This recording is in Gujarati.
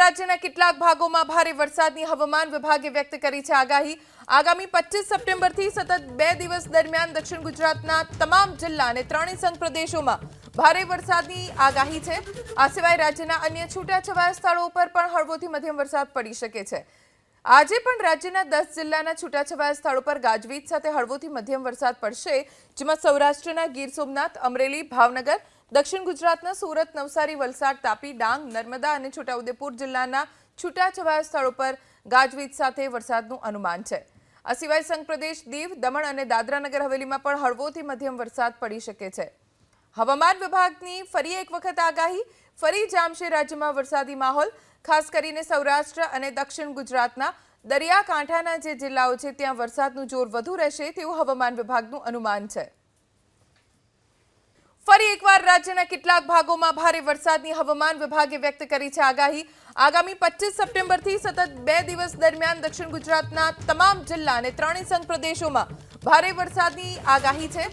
રાજ્યના કેટલાક ભાગોમાં ભારે વરસાદની હવામાન વિભાગે વ્યક્ત કરી છે આગાહી. આગામી પચીસ સપ્ટેમ્બરથી સતત બે દિવસ દરમિયાન દક્ષિણ ગુજરાતના તમામ જિલ્લા અને ત્રણેય સંઘ પ્રદેશોમાં ભારે વરસાદની આગાહી છે. આ સિવાય રાજ્યના અન્ય છૂટાછવાયા સ્થળો પર પણ હળવોથી મધ્યમ વરસાદ પડી શકે છે. આજે પણ રાજ્યના દસ જિલ્લાના છૂટાછવાયા સ્થળો પર ગાજવીજ સાથે હળવોથી મધ્યમ વરસાદ પડશે, જેમાં સૌરાષ્ટ્રના ગીર સોમનાથ, અમરેલી, ભાવનગર દક્ષિણ ગુજરાતના સુરત નવસારી વલસાડ તાપી ડાંગ નર્મદા અને છોટાઉદેપુર જિલ્લાના છૂટાછવાયા સ્થળો પર ગાજવીજ સાથે વરસાદનું અનુમાન છે. આ સિવાય સંઘપ્રદેશ દીવ, દમણ અને દાદરાનગર હવેલીમાં પણ હળવોથી મધ્યમ વરસાદ પડી શકે છે. હવામાન વિભાગની ફરી એક વખત આગાહી, ફરી જામશે રાજ્યમાં વરસાદી માહોલ, ખાસ કરીને સૌરાષ્ટ્ર અને દક્ષિણ ગુજરાતના દરિયાકાંઠાના જે જિલ્લાઓ છે, ત્યાં વરસાદનું જોર વધુ રહેશે તેવું હવામાન વિભાગનું અનુમાન છે. ફરી એકવાર રાજ્યના કેટલાક ભાગોમાં ભારે વરસાદની હવામાન વિભાગે વ્યક્ત કરી છે આગાહી. આગામી પચીસ સપ્ટેમ્બરથી સતત બે દિવસ દરમિયાન દક્ષિણ ગુજરાતના તમામ જિલ્લા અને ત્રણેય સંઘ પ્રદેશોમાં ભારે વરસાદની આગાહી છે.